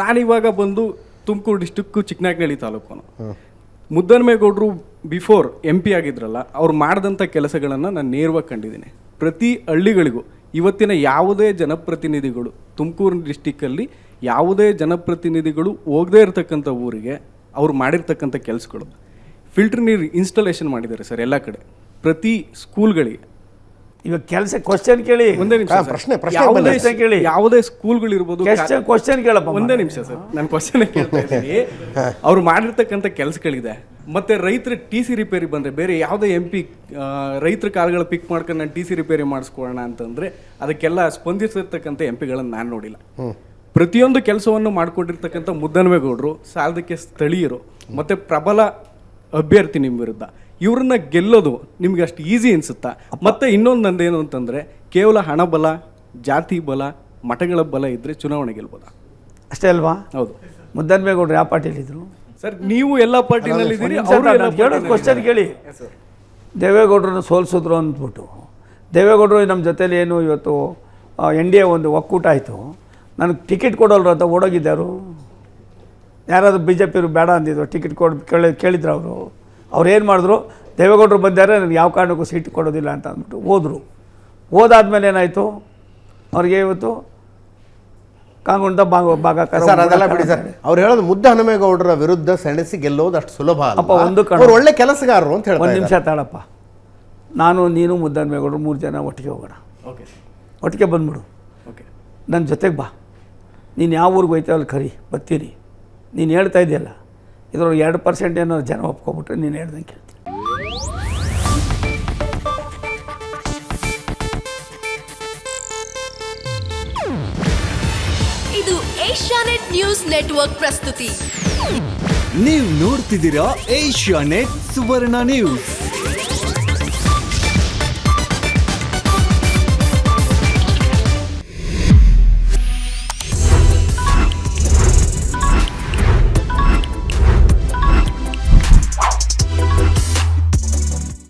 ನಾನಿವಾಗ ಬಂದು ತುಮಕೂರು ಡಿಸ್ಟಿಕ್ಕು ಚಿಕ್ಕನಾಗ್ನಳ್ಳಿ ತಾಲೂಕು ಮುದ್ದನ್ಮೇಗೌಡರು ಬಿಫೋರ್ ಎಂ ಪಿ ಆಗಿದ್ರಲ್ಲ ಅವ್ರು ಮಾಡಿದಂಥ ಕೆಲಸಗಳನ್ನು ನಾನು ನೇರವಾಗಿ ಕಂಡಿದ್ದೀನಿ. ಪ್ರತಿ ಹಳ್ಳಿಗಳಿಗೂ ಇವತ್ತಿನ ಯಾವುದೇ ಜನಪ್ರತಿನಿಧಿಗಳು ತುಮಕೂರು ಡಿಸ್ಟಿಕ್ಕಲ್ಲಿ ಯಾವುದೇ ಜನಪ್ರತಿನಿಧಿಗಳು ಹೋಗದೇ ಇರತಕ್ಕಂಥ ಊರಿಗೆ ಅವ್ರು ಮಾಡಿರ್ತಕ್ಕಂಥ ಕೆಲಸಗಳು. ಫಿಲ್ಟರ್ ನೀರು ಇನ್ಸ್ಟಾಲೇಷನ್ ಮಾಡಿದ್ದಾರೆ ಸರ್ ಎಲ್ಲ ಕಡೆ. ಪ್ರತಿ ಸ್ಕೂಲ್ಗಳಿಗೆ ಇವಾಗ ಕೆಲಸ ಕ್ವಶನ್ ಕೇಳಿ. ಒಂದೇ ನಿಮಿಷ ಸರ್. ಪ್ರಶ್ನೆ, ಪ್ರಶ್ನೆ ಯಾವುದೇ ಪ್ರಶ್ನೆ ಕೇಳಿ. ಯಾವುದೇ ಸ್ಕೂಲ್ಗಳಿರ್ಬೋದು ಕ್ವಶನ್ ಕ್ವಶನ್ ಕೇಳಪ್ಪ ಒಂದೇ ನಿಮಿಷ ಸರ್. ನಾನು ಕ್ವಶನ್ ಕೇಳ್ತಾ ಇದ್ದೀನಿ. ಅವ್ರು ಮಾಡಿರ್ತಕ್ಕಂಥ ಕೆಲಸಗಳಿದೆ. ಮತ್ತೆ ರೈತರ ಟಿ ಸಿ ರಿಪೇರಿ ಬಂದ್ರೆ ಬೇರೆ ಯಾವುದೇ ಎಂ ಪಿ ರೈತರ ಕಾಲುಗಳ ಪಿಕ್ ಮಾಡ್ಕೊಂಡು ನಾನು ಟಿ ಸಿ ರಿಪೇರಿ ಮಾಡಿಸ್ಕೊಳ್ಳೋಣ ಅಂತಂದ್ರೆ ಅದಕ್ಕೆಲ್ಲ ಸ್ಪಂದಿಸಿರ್ತಕ್ಕಂಥ ಎಂ ಪಿಗಳನ್ನು ನಾನು ನೋಡಿಲ್ಲ. ಪ್ರತಿಯೊಂದು ಕೆಲಸವನ್ನು ಮಾಡಿಕೊಂಡಿರ್ತಕ್ಕಂಥ ಮುದ್ದನವೇಗೌಡರು ಸಾಲದಕ್ಕೆ ಸ್ಥಳೀಯರು ಮತ್ತೆ ಪ್ರಬಲ ಅಭ್ಯರ್ಥಿ ನಿಮ್ಮ ವಿರುದ್ಧ. ಇವ್ರನ್ನ ಗೆಲ್ಲೋದು ನಿಮ್ಗೆ ಅಷ್ಟು ಈಸಿ ಅನ್ಸುತ್ತಾ? ಮತ್ತೆ ಇನ್ನೊಂದು ನಂದೇನು ಅಂತಂದ್ರೆ ಕೇವಲ ಹಣ ಬಲ ಜಾತಿ ಬಲ ಮಠಗಳ ಬಲ ಇದ್ದರೆ ಚುನಾವಣೆ ಗೆಲ್ಬೋದಾ? ಅಷ್ಟೇ ಅಲ್ವಾ? ಹೌದು. ಮುದ್ದನ್ಮೇಗೌಡರು ಯಾವ ಪಾರ್ಟಿಯಲ್ಲಿದ್ದರು ಸರ್ ನೀವು ಎಲ್ಲ ಪಾರ್ಟಿನಲ್ಲಿ ಕೇಳೋದು ಕ್ವಶನ್ ಕೇಳಿ. ದೇವೇಗೌಡರನ್ನ ಸೋಲಿಸಿದ್ರು ಅಂದ್ಬಿಟ್ಟು ದೇವೇಗೌಡರು ನಮ್ಮ ಜೊತೇಲಿ ಏನು ಇವತ್ತು ಎನ್ ಡಿ ಎ ಒಂದು ಒಕ್ಕೂಟ ಆಯಿತು. ನನಗೆ ಟಿಕೆಟ್ ಕೊಡೋಲ್ರು ಅಂತ ಓಡೋಗಿದ್ದಾರು ಯಾರಾದರೂ ಬಿ ಜೆ ಪಿಯವರು ಬೇಡ ಅಂದಿದ್ರು ಟಿಕೆಟ್ ಕೊಡ್ ಕೇಳಿ ಕೇಳಿದ್ರು ಅವರು. ಅವ್ರು ಏನು ಮಾಡಿದ್ರು ದೇವೇಗೌಡರು ಬಂದಾರೆ ನನಗೆ ಯಾವ ಕಾರಣಕ್ಕೂ ಸೀಟ್ ಕೊಡೋದಿಲ್ಲ ಅಂತ ಅಂದ್ಬಿಟ್ಟು ಹೋದರು. ಹೋದಾದ್ಮೇಲೆ ಏನಾಯಿತು? ಅವ್ರಿಗೆ ಇವತ್ತು ಕಾಂಗುಂಡ ಭಾಗ ಭಾಗ ಸರ್ ಅದೆಲ್ಲ ಬಿಡಿ ಸರ್. ಅವ್ರು ಹೇಳೋದು ಮುದ್ದ ಹನುಮೇಗೌಡರ ವಿರುದ್ಧ ಸೆಣಸಿ ಗೆಲ್ಲೋದು ಅಷ್ಟು ಸುಲಭ ಅಪ್ಪ, ಒಂದು ಕಡೆ ಅವ್ರು ಒಳ್ಳೆ ಕೆಲಸಗಾರರು ಅಂತ ಒಂದು ನಿಮಿಷ ತಾಳಪ್ಪ. ನಾನು ನೀನು ಮುದ್ದ ಹನುಮೇಗೌಡರು ಮೂರು ಜನ ಒಟ್ಟಿಗೆ ಹೋಗೋಣ. ಓಕೆ. ಒಟ್ಟಿಗೆ ಬಂದ್ಬಿಡು. ಓಕೆ. ನನ್ನ ಜೊತೆಗೆ ಬಾ. ನೀನು ಯಾವ ಊರಿಗೆ ಹೋಯ್ತಾವಲ್ಲಿ ಕರಿ ಬರ್ತೀನಿ. ನೀನು ಹೇಳ್ತಾ ಇದೆಯಲ್ಲ. ಇದ್ರೊಳಗೆ ಎರಡು ಪರ್ಸೆಂಟ್ ಏನಾದ್ರು ಜನ ಒಪ್ಕೊಬಿಟ್ರೆ ನೀನು ಹೇಳ್ದಂಗೆ ಕೇಳ್ತೀನಿ. ಇದು ಏಷ್ಯಾನೆಟ್ ನ್ಯೂಸ್ ನೆಟ್ವರ್ಕ್ ಪ್ರಸ್ತುತಿ. ನೀವು ನೋಡ್ತಿದ್ದೀರಾ ಏಷ್ಯಾನೆಟ್ ಸುವರ್ಣ ನ್ಯೂಸ್.